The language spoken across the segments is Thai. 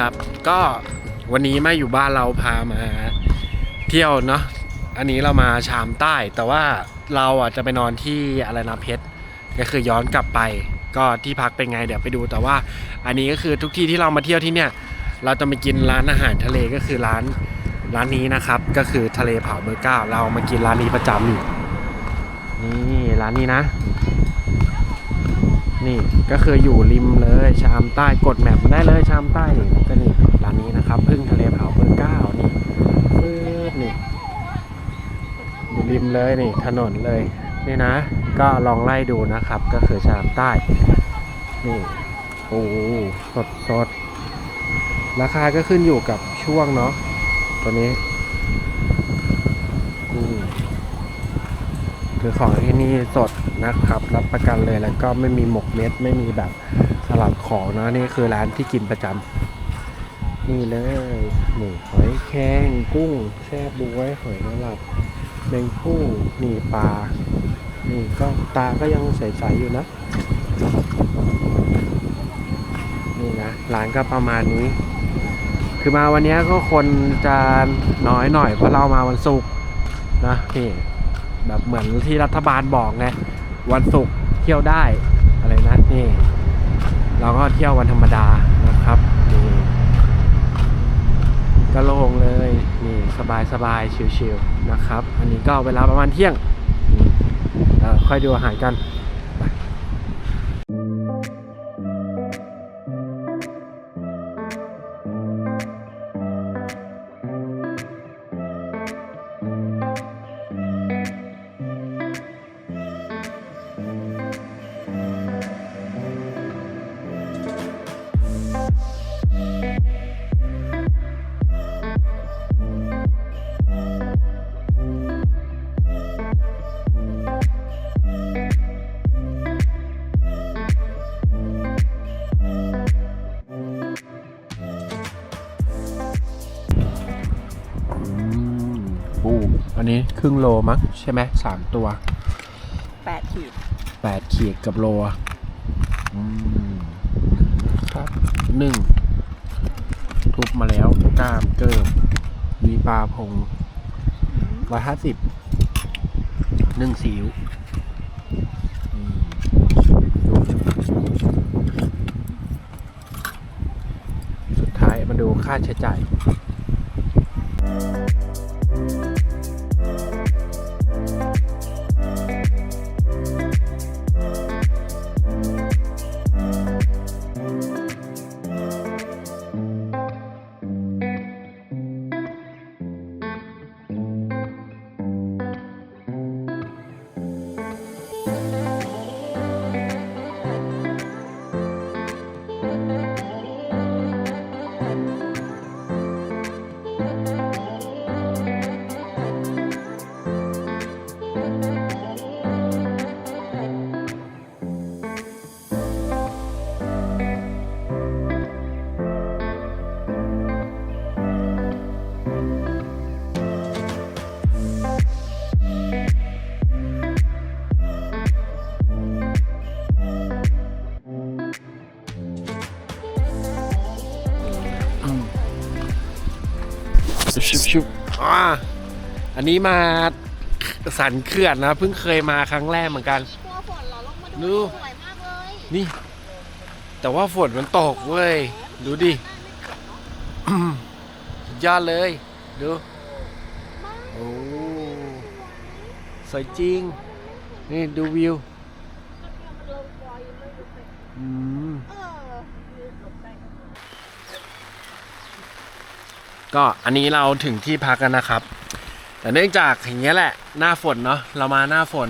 ครับ ก็วันนี้มาอยู่บ้านเราพามาเที่ยวเนาะอันนี้เรามาชามใต้ แต่ว่าเราอะจะไปนอนที่อะไรนะเพชรก็คือย้อนกลับไป ก็ที่พักเป็นไงเดี๋ยวไปดูแต่ว่า อันนี้ก็คือทุกที่ที่เรามาเที่ยวที่เนี่ย เราจะมากินร้านอาหารทะเลก็คือร้านร้านนี้นะครับ ก็คือทะเลเผาเบอร์เก้าเรามากินร้านนี้ประจำอยู่นี่ร้านนี้นะ นี่ก็คืออยู่ริมเลยชามใต้กดแมปได้เลยชามใต้นี่ก็นี่ร้านนี้นะครับพึ่งทะเลเผาเบอร์เก้านี่ปึ๊บนี่อยู่ริมเลยนี่ถนนเลยนี่นะ ก็ลองไล่ดูนะครับ ก็คือชามใต้ นี่โอ้สดสดราคาก็ขึ้นอยู่กับช่วงเนาะตัวนี้อืมคือของที่นี่สดนะครับ รับประกันเลยแล้วก็ไม่มีหมก เม็ดไม่มีแบบสลับของนะนี่คือร้านที่กินประจำนี่เลยนี่หอยแครงกุ้งแช่บวยหอยนางรมแมงผู้นี่ปลานี่ก็ตาก็ยังใสๆอยู่นะนี่นะร้านก็ประมาณนี้ คือมาวันนี้ก็คนจะน้อยหน่อยเพราะเรามาวันศุกร์นะนี่แบบเหมือนที่รัฐบาลบอกไงวันศุกร์เที่ยวได้ อะไรนะนี่ เราก็เที่ยววันธรรมดานะครับนี่ก็โล่งเลยนี่สบายสบายๆชิวๆนะครับ อันนี้ก็เวลาประมาณเที่ยงนี่ค่อยดูอาหารกัน ปูอันนี้ครึ่งโลมั้งใช่ไหมสามตัวแปดขีดแปดขีดกับโลอะอืมครับหนึ่งทุบมาแล้วกล้ามเกิบมีปลาพงร้อยห้าสิบหนึ่งสิวอืมดูสุดท้ายมาดูค่าใช้จ่าย ชุบชุบชุบอ่าอันนี้มาสันเขื่อนนะเพิ่งเคยมาครั้งแรกเหมือนกันกลัวฝนเหรอลงมาดูดูสวยมากเลยนี่ แต่ว่าฝนมันตกเว้ยดูดิอืมสุดยอดเลยดูโอ้สวยจริง นี่ดูวิว อืม เออ ก็อันนี้เราถึงที่พักกันนะครับ แต่เนื่องจากอย่างเงี้ยแหละหน้าฝนเนาะเรามาหน้าฝน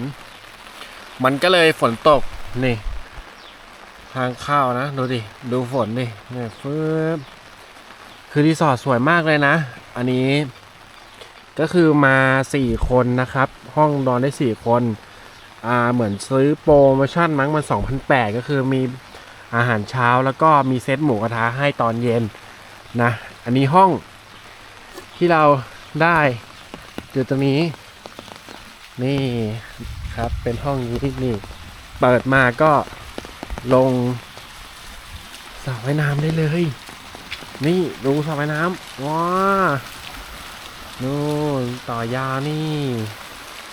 มันก็เลยฝนตกนี่ ทางเข้านะ ดูดิดูฝนดิเนี่ยฟืบคือรีสอร์ทสวยมากเลยนะ อันนี้ก็คือมาสี่คนนะครับ ห้องนอนได้สี่คนอ่าเหมือนซื้อโปรโมชั่นมั้งมันสองพันแปดก็คือมีอาหารเช้าแล้วก็มีเซตหมูกระทะให้ตอนเย็นนะ อันนี้ห้อง ที่เราได้อยู่ตรงนี้ นี่ครับเป็นห้องนี้นี่เปิดมาก็ลงสระว่ายน้ำได้เลย นี่ดูสระว่ายน้ำว้านู่นต่อยาวนี่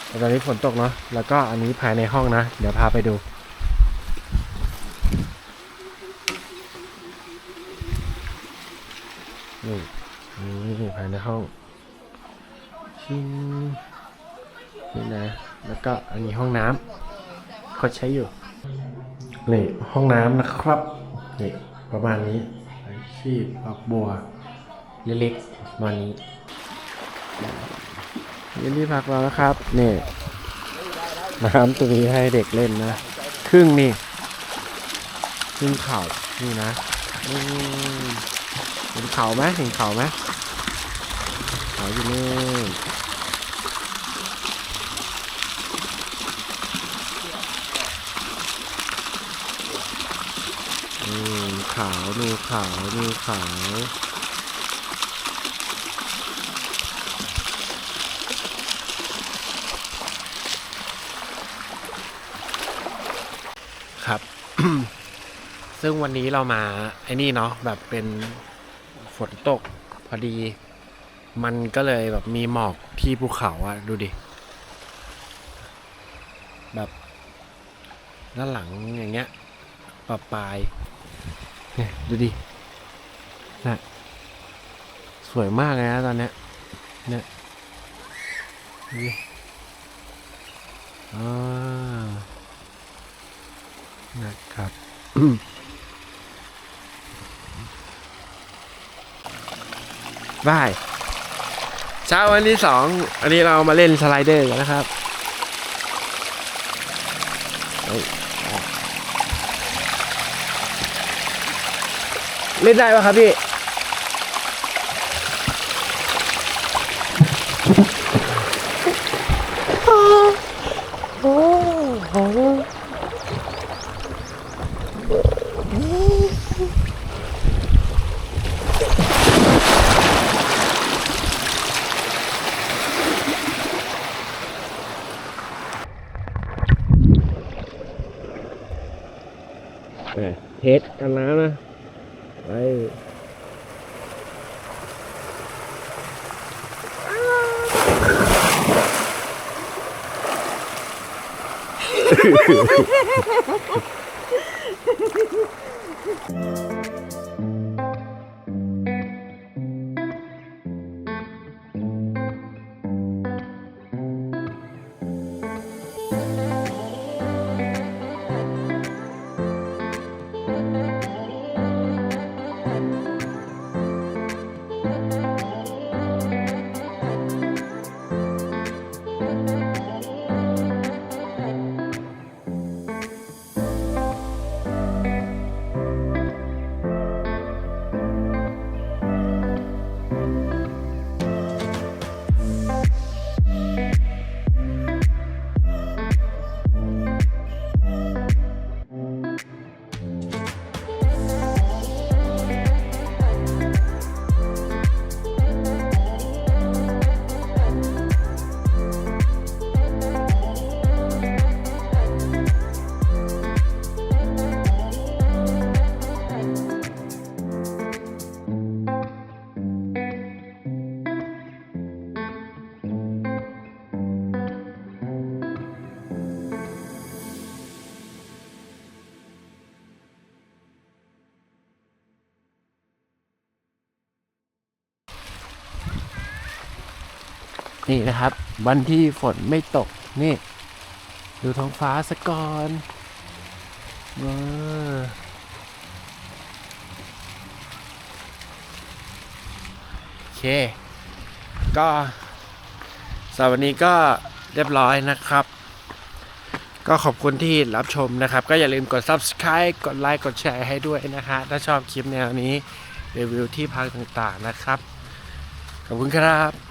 แต่ตอนนี้ฝนตกเนาะแล้วก็อันนี้ภายในห้องนะ เดี๋ยวพาไปดูนี่ นี่ภายในห้องชิงนี่นะ แล้วก็อันนี้ห้องน้ำเขาใช้อยู่ นี่ห้องน้ำนะครับ นี่ประมาณนี้ชีพดอกบัว เล็กๆประมาณนี้ยินดีพักเราแล้วครับนี่น้ำตัวนี้ให้เด็กเล่นนะ ครึ่งนี่ครึ่งเข่านี่นะเห็นเขาไหมเห็นเขาไหม ขาอยู่นี่อืมขาวดูขาวดูขาวครับ ซึ่งวันนี้เรามาไอ้นี่เนาะแบบเป็นฝนตกพอดี มันก็เลยแบบมีหมอกที่ภูเขาอะดูดิ แบบด้านหลังอย่างเงี้ยปะปลายเนี่ยดูดินะสวยมากเลยนะตอนเนี้ยเนี่ยดูดิอ่านะครับได้ เช้าวันที่สองอันนี้เรามาเล่นสไลเดอร์กันนะครับเล่นได้ปะครับพี่ เทสกันแล้ว นี่นะครับ วันที่ฝนไม่ตกนี่ ดูท้องฟ้าสะก่อนว้โอเค ก็สำหรับวันนี้ก็เรียบร้อยนะครับ ก็ขอบคุณที่รับชมนะครับ ก็อย่าลืมกด subscribe กดไลค์กดแชร์ให้ด้วยนะฮะถ้าชอบคลิปแนวนี้รีวิวที่พักต่างๆนะครับ ขอบคุณครับ